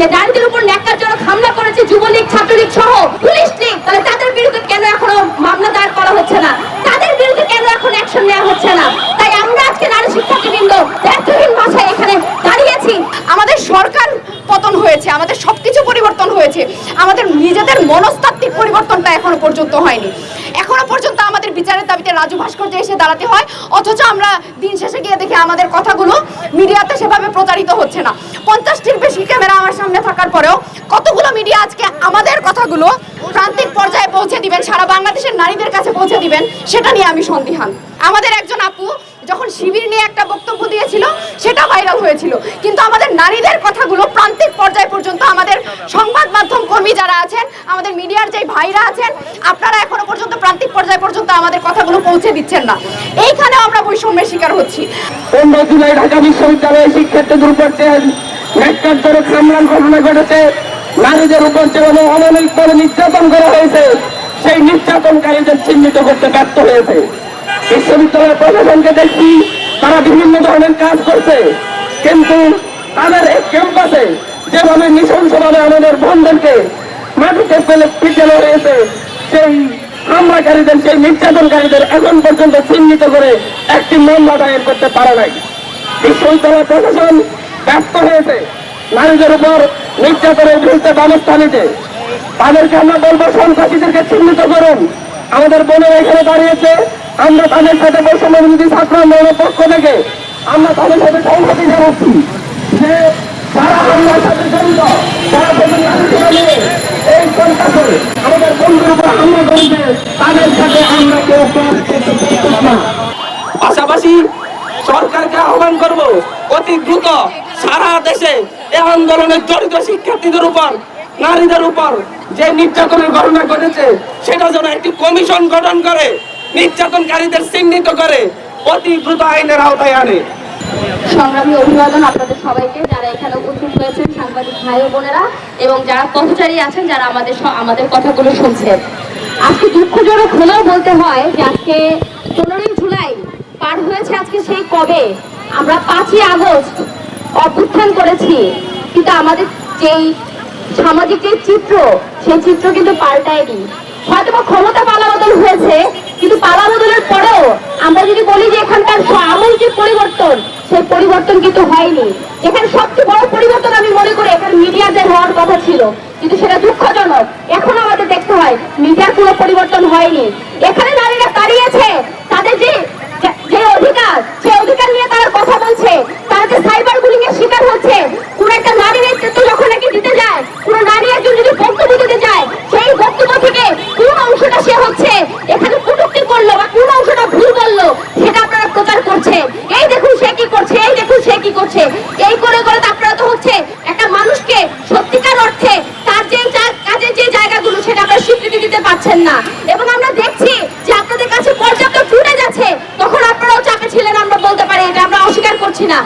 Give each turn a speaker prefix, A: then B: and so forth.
A: যে নারীদের উপর ন্যাক্কারজনক হামলা করেছে যুবলীগ, ছাত্রলীগ সহ পুলিশ লীগ, তাহলে তাদের বিরুদ্ধে কেন এখনও মামলা দায়ের করা হচ্ছে না? তাদের বিরুদ্ধে কেন এখন অ্যাকশন নেওয়া হচ্ছে না? তাই আমরা আজকে নারী শিক্ষার্থীবৃন্দ ব্যর্থহীন ভাষায় এখানে দাঁড়িয়েছি।
B: আমাদের সরকার পতন হয়েছে, আমাদের হয়েছে। আমাদের নিজেদের মনস্তাত্ত্বিক পরিবর্তনটা এখনও পর্যন্ত হয়নি। এখনও পর্যন্ত আমাদের বিচারের দাবিতে রাজু ভাস্কর্যে এসে দাঁড়াতে হয়, অথচ আমরা দিন শেষে গিয়ে দেখি আমাদের কথাগুলো মিডিয়াতে সেভাবে প্রচারিত হচ্ছে না। পঞ্চাশটির বেশি ক্যামেরা আমার সামনে থাকার পরেও কতগুলো মিডিয়া আজকে আমাদের কথাগুলো প্রান্তিক পর্যায়ে পৌঁছে দিবেন, সারা বাংলাদেশের নারীদের কাছে পৌঁছে দিবেন, সেটা নিয়ে আমি সন্দিহান। আমাদের একজন আপু যখন শিবির নিয়ে একটা বক্তব্য দিয়েছিল, সেটা ভাইরাল হয়েছিল। কিন্তু আমাদের নারীদের কথাগুলো প্রান্তিক পর্যায় পর্যন্ত আমাদের সংবাদ মাধ্যম কর্মী যারা আছেন, আমাদের মিডিয়ার যে ভাইরা আছেন, আপনারা এখনও পর্যন্ত প্রান্তিক পর্যায় পর্যন্ত আমাদের কথাগুলো পৌঁছে দিচ্ছেন না। এইখানেও আমরা বৈষম্যের শিকার হচ্ছি।
C: পনেরো জুলাই ঢাকা বিশ্ববিদ্যালয়ের শিক্ষার্থীদের উপর যে ন্যাক্কারজনক ঘটনা ঘটেছে। নারীদের উপর যেভাবে অমানবিকভাবে নির্যাতন করা হয়েছে, সেই নির্যাতনকারীদের চিহ্নিত করতে ব্যর্থ হয়েছে। বিশ্ববিদ্যালয়ের প্রশাসনকে দেখছি, তারা বিভিন্ন ধরনের কাজ করছে। কিন্তু তাদের এই ক্যাম্পাসে যেভাবে নৃশংসভাবে আমাদের বন্ধনকে মাটিতে ফেলে পিটানো হয়েছে, সেই হামলাকারীদের, সেই নির্যাতনকারীদের এখন পর্যন্ত চিহ্নিত করে একটি মামলা দায়ের করতে পারে নাই। বিশ্ববিদ্যালয় প্রশাসন ব্যর্থ হয়েছে, নারীদের উপর নির্যাতনের বিরুদ্ধে ব্যবস্থা নিতে। তাদেরকে আমরা বলব, সন্ত্রাসীদেরকে চিহ্নিত করুন। আমাদের বোনের এখানে দাঁড়িয়েছে। আমরা তাদের সাথে বৈষম্য বিরোধী ছাত্র আন্দোলনের পক্ষ থেকে আমরা তাদের সাথে সংহতি জানাচ্ছি যে যারা হামলার সাথে জড়িত নিয়ে এই সন্ত্রাসে আমাদের বন্ধুর উপর হামলা করেছে, তাদের সাথে আমরা কেউ না। পাশাপাশি সরকারকে আহ্বান করব, অতি দ্রুত সারা দেশে এই আন্দোলনে জড়িত শিক্ষার্থীদের উপর, নারীদের উপর যে নির্যাতনের ঘটনা ঘটেছে, সেটা যেন একটি কমিশন গঠন করে, নির্যাতনকারীদের চিহ্নিত করে, অতি দ্রুত আইনের আওতায় আনে।
A: সংগ্রামী অভিবাদন আপনাদের সবাইকে, যারা এখানে উপস্থিত হয়েছেন, সাংবাদিক ভাই বোনেরা, এবং যারা পথচারী আছেন, যারা আমাদের আমাদের কথাগুলো শুনছেন। আজকে দুঃখজনক হলেও বলতে হয় যে আজকে পনেরোই জুলাই পার হয়েছে আজকে সেই কবে? আমরা পাঁচই আগস্ট অভ্যুত্থান করেছি, কিন্তু আমাদের যেই সামাজিক যে চিত্র, সেই চিত্র কিন্তু পাল্টায়নি। হয়তো বা ক্ষমতা পালাবদল হয়েছে, কিন্তু পালাবদলের পরেও আমরা যদি বলি যে এখানকার আমূল যে পরিবর্তন, সেই পরিবর্তন কিন্তু হয়নি। এখানে সবচেয়ে বড় পরিবর্তন আমি মনে করি এখানে মিডিয়াতে হওয়ার কথা ছিল, কিন্তু সেটা দুঃখজনক। এখন আমাদের দেখতে হয়, মিডিয়ার কোনো পরিবর্তন হয়নি। এখানে নারীরা দাঁড়িয়েছে তাদের যে যে- যে অধিকার সেই অধিকার নিয়ে তারা কথা বলছে তারা যে সাইবার বুলিং এর শিকার হচ্ছে কোন একটা নারী নেতৃত্ব যখন নাকি দিতে যায় কোন নারী একজন যদি বক্তব্য দিতে যায় সেই বক্তব্য থেকে কোন অংশটা সে হচ্ছে এখানে কটূক্তি করল বা কোন অংশটা ভুল বলল সেটা আপনারা প্রচার করছেন এই দেখুন সে কি করছে এই দেখুন সে কি করছে এই করে করে তো আপনারা তো হচ্ছে একটা মানুষকে সত্যিকার অর্থে তার যে যা- কাজের যে জায়গাগুলো সেটা আপনারা স্বীকৃতি দিতে পারছেন না এবং আমরা দেখছি যে আপনাদের কাছে পর্যাপ্ত ফুটেজ আছে তখন আপনারাও চাপে ছিলেন আমরা বলতে পারি এটা আমরা অস্বীকার করছি না